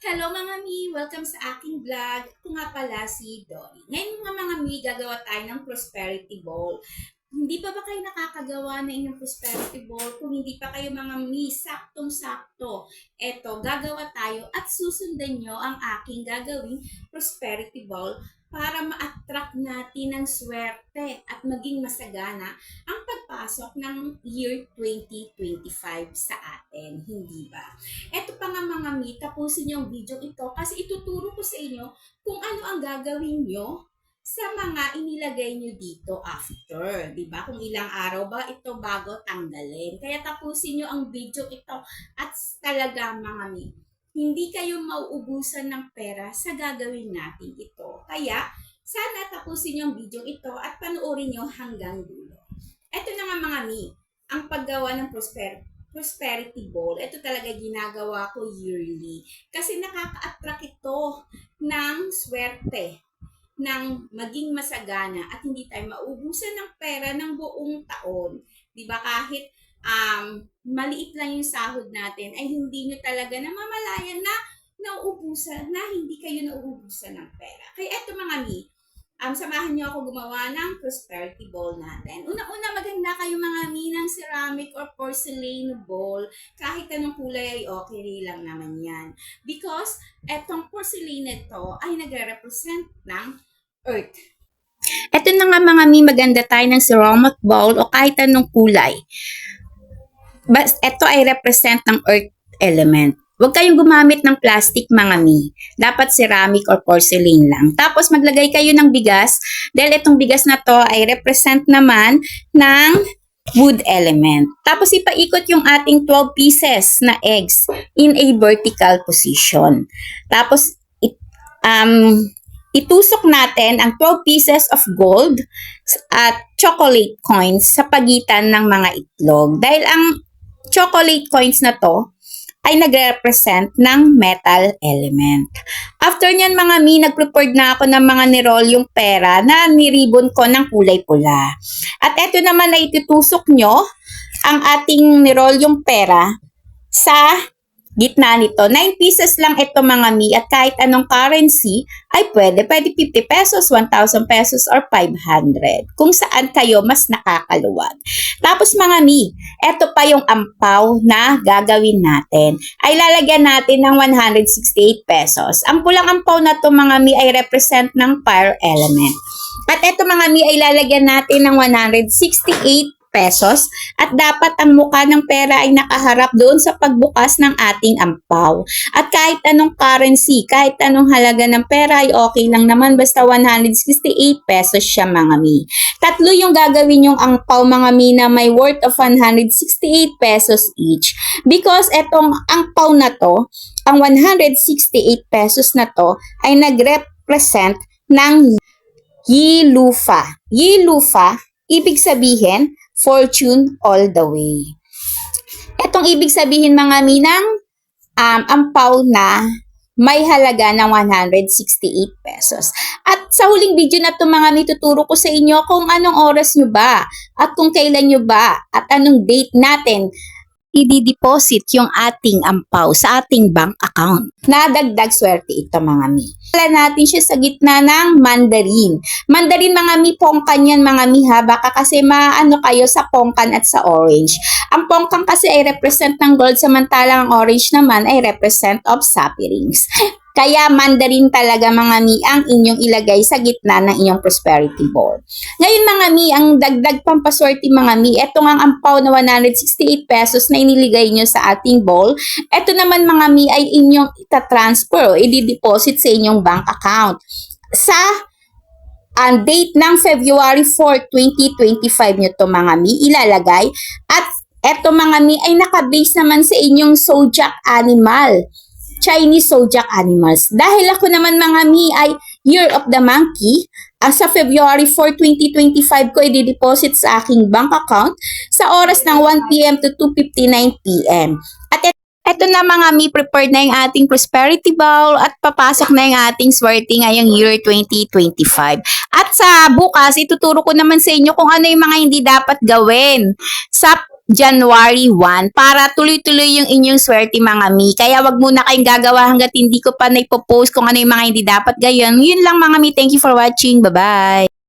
Hello mga mi! Welcome sa aking vlog. Ako nga pala si Dory. Ngayon nga mga mi, gagawa tayo ng prosperity ball. Hindi pa ba kayo nakakagawa ng inyong prosperity ball? Kung hindi pa kayo mga mi, saktong-sakto. Eto, gagawa tayo at susundan nyo ang aking gagawing prosperity ball para ma-attract natin ng swerte at maging masagana ang pagpasok ng year 2025 sa atin. Hindi ba? Eto pa nga mga mi, tapusin yung video ito kasi ituturo ko sa inyo kung ano ang gagawin nyo sa mga inilagay nyo dito after. Ba? Kung ilang araw ba ito bago tanggalin. Kaya tapusin nyo ang video ito at talaga mga mi, hindi kayo mauubusan ng pera sa gagawin natin ito. Kaya, sana tapusin yung video ito at panoorin nyo hanggang dulo. Ito na nga mga mi, ang paggawa ng prosperity prosperity ball. Ito talaga ginagawa ko yearly. Kasi nakaka-attract ito ng swerte ng maging masagana at hindi tayo maubusan ng pera ng buong taon. 'Di ba kahit um, maliit lang yung sahod natin ay hindi nyo talaga namamalayan na nauubusan, na hindi kayo nauubusan ng pera. Kaya eto mga mi, um, samahan nyo ako gumawa ng prosperity bowl natin. Una-una maganda kayo mga mi ng ceramic or porcelain bowl. Kahit anong kulay ay okay lang naman yan. Because etong porcelain ito ay nagre-represent ng earth. Ito na nga mga mi, maganda tayo ng ceramic bowl o kahit anong kulay. But ito ay represent ng earth element. Huwag kayong gumamit ng plastic mga mi. Dapat ceramic or porcelain lang. Tapos maglagay kayo ng bigas dahil itong bigas na to ay represent naman ng wood element. Tapos ipaikot yung ating 12 pieces na eggs in a vertical position. Tapos it, um, itusok natin ang 12 pieces of gold at chocolate coins sa pagitan ng mga itlog. Dahil ang chocolate coins na to ay nagre-represent ng metal element. After nyan mga mi, nag-prepared na ako ng mga nirol yung pera na niribon ko ng kulay pula. At eto naman ay itutusok nyo ang ating nirol yung pera sa gitna nito. 9 pieces lang ito mga mi at kahit anong currency ay pwede. Pwede 50 pesos, 1,000 pesos, or 500. Kung saan kayo mas nakakaluwag. Tapos mga mi, eto pa yung ampaw na gagawin natin. Ay lalagyan natin ng 168 pesos. Ang pulang ampaw na to mga mi ay represent ng fire element. At eto mga mi ay lalagyan natin ng 168 pesos at dapat ang mukha ng pera ay nakaharap doon sa pagbukas ng ating ampaw. At kahit anong currency, kahit anong halaga ng pera ay okay lang naman basta 168 pesos siya mga mi. Tatlo yung gagawin yung ampaw mga mi na may worth of 168 pesos each. Because etong ampaw na to, ang 168 pesos na to ay nag-represent ng Yilufa. Yilufa, ibig sabihin, fortune all the way. Etong ibig sabihin mga minang um, ampaw na may halaga ng 168 pesos. At sa huling video na to mga mituturo ko sa inyo kung anong oras nyo ba at kung kailan nyo ba at anong date natin i-deposit yung ating ampaw sa ating bank account. Nadagdag swerte ito mga mi. Wala natin siya sa gitna ng mandarin. Mandarin mga mi, pongkan yan mga mi ha. Baka kasi maano kayo sa pongkan at sa orange. Ang pongkan kasi ay represent ng gold samantalang ang orange naman ay represent of sapphireings. Kaya mandarin talaga mga mi ang inyong ilagay sa gitna ng inyong prosperity bowl. Ngayon mga mi, ang dagdag pampaswerte mga mi, eto nga ang ampaw na 168 pesos na iniligay nyo sa ating bowl. Eto naman mga mi ay inyong itatransfer o i-deposit sa inyong bank account. Sa ang date ng February 4, 2025 nyo to mga mi ilalagay at eto mga mi ay nakabase naman sa inyong zodiac animal. Chinese zodiac animals. Dahil ako naman mga mi ay Year of the Monkey, ang sa February 4, 2025 ko i-deposit sa aking bank account sa oras ng 1pm to 2.59 pm. At et- eto na mga mi, prepared na yung ating prosperity bowl at papasok na yung ating swerte ngayong year 2025. At sa bukas, ituturo ko naman sa inyo kung ano yung mga hindi dapat gawin sa January 1 para tuloy-tuloy yung inyong swerte mga mi. Kaya wag muna kayong gagawa hanggat hindi ko pa naipopost kung ano yung mga hindi dapat gayon. Yun lang mga mi. Thank you for watching. Bye-bye.